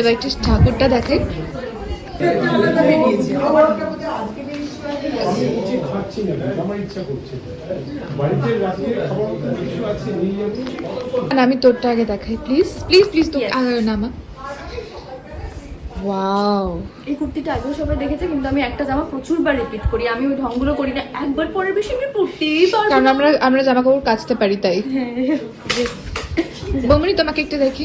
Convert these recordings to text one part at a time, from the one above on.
এবার একটু ঠাকুরটা দেখাই আমি তোরটা আগে দেখাই প্লিজ প্লিজ প্লিজ তো আগে নামা। ওয়াও এই কুর্তিটা আগেও সবাই দেখেছে কিন্তু আমি একটা জামা প্রচুরবার রিপিট করি। আমি ওই ঢঙ্গগুলো করি না একবার পরে বেশি আমি পরতেই পারব কারণ আমরা আমরা জামা কাপড় কাচতে পারি তাই। বমনি তোমাকে একটু দেখি।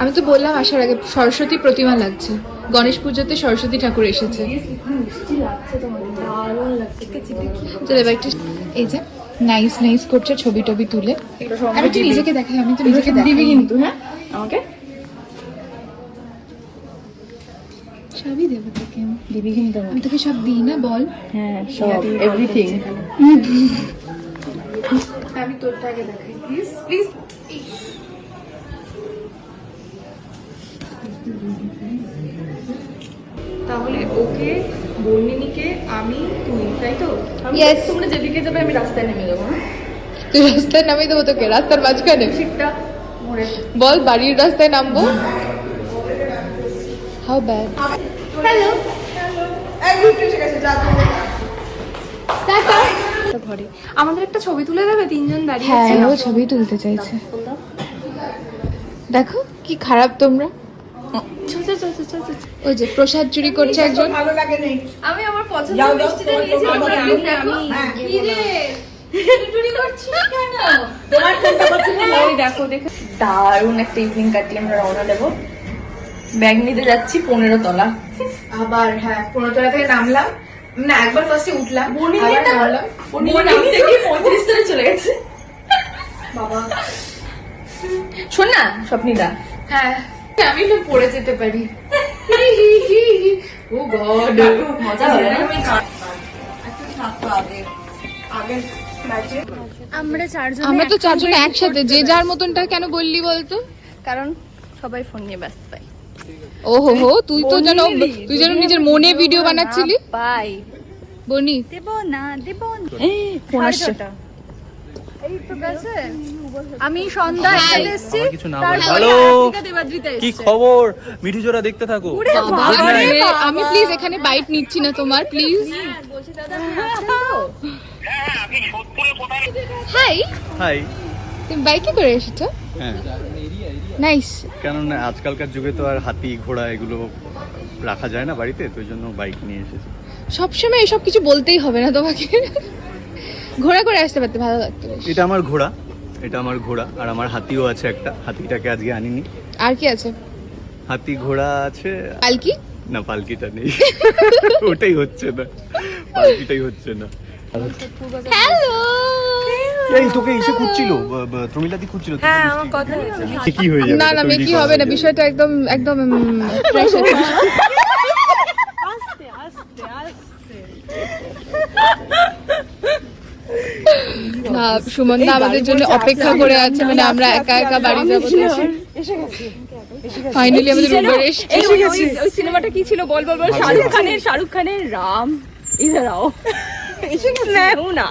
আমি তো বললাম আসার আগে সরস্বতী প্রতিমা লাগছে। গণেশ পুজোতে সরস্বতী ঠাকুর এসেছে। এই যে নাইস নাইস করছে ছবি টবি তুলে। আমি তো নিজেকে দেখাই আমি তো নিজেকে দিবি কিন্তু হ্যাঁ? আমাকে? সবই দেবো তোকে। দিবি কিন্তু আমি তোকে সব দিই না বল। হ্যাঁ সব এভরিথিং আমি তোরটা আগে দেখাই প্লিজ প্লিজ ওকে বর্ণিনীকে আমি তুই তাই তো. তোমরা যেদিকে যাবে আমি রাস্তায় নেমে যাব হ্যাঁ? তুই রাস্তায় নামিয়ে দেবো তোকে রাস্তার মাঝখানে। ঠিকটা বল বাড়ির রাস্তায় নামবো? হাউ ব্যাড হ্যালো ঘরে। আমাদের একটা ছবি তুলে দেবে তিনজন দাঁড়িয়ে হ্যাঁ ছবি তুলতে চাইছে। দেখো কি খারাপ তোমরা। ওই যে প্রসাদ চুরি করছে একজন। আমি আমার পছন্দের মিষ্টিটা নিয়েছি আমার আমি কি রে? চুরি করছিস কেন? ওই দেখো দারুণ একটা ইভিনিং কাটিয়ে আমরা রওনা দেবো। ব্যাগ নিতে যাচ্ছি পনেরো তলা। আবার হ্যাঁ পনেরো তলা থেকে নামলাম। না একবার ফার্স্টে উঠলাম আবার নামলাম। থেকে পঁয়ত্রিশ তলা চলে গেছে। বাবা। শোন না স্বপ্নিদা। হ্যাঁ। আমি তো পড়ে যেতে পারি। Oh god. মজা হবে আমরা চারজন আমরা তো চারজন একসাথে যে যার মতনটা কেন বললি বলতো? কারণ সবাই ফোন নিয়ে ব্যস্ত পাই ও হো হো তুই তো যেন তুই যেন নিজের মনে ভিডিও বানাচ্ছিলি? পাই। বনি। দেব না দেব ফোন আসছে। আমি সন্ধ্যা এসেছি হ্যালো। কি খবর? মিঠু জোড়া দেখতে থাকো। আমি প্লিজ এখানে বাইট নিচ্ছি না তোমার প্লিজ হাই। হাই। তুমি বাইকে করে এসেছ? হ্যাঁ। নাইস কেননা আজকালকার যুগে তো আর হাতি ঘোড়া এগুলো রাখা যায় না বাড়িতে তো জন্য বাইক নিয়ে এসেছি। সবসময় এসব কিছু বলতেই হবে না তোমাকে। ঘোরা করে আসতে পারতে ভালো লাগতো এটা আমার ঘোড়া এটা আমার ঘোড়া আর আমার হাতিও আছে একটা হাতিটাকে আজকে আনিনি। আর কি আছে? হাতি ঘোড়া আছে। পালকি? না পালকিটা নেই। ওটাই হচ্ছে না পালকিটাই হচ্ছে না। হ্যালো! এই তোকে এসে খুঁজছিল প্রমিলাদি খুঁজছিল হ্যাঁ আমার কথা কি হয়ে যাবে না না মেকি হবে না বিষয়টা একদম একদম ফ্রেশ না সুমনদা আমাদের জন্য অপেক্ষা করে আছে মানে আমরা একা একা বাড়ি যাব ফাইনালি আমাদের উবার ওই সিনেমাটা কি ছিল? বল বল বল। শাহরুখ খানের শাহরুখ খানের রাম। ইধারাও এসে গেছে। না।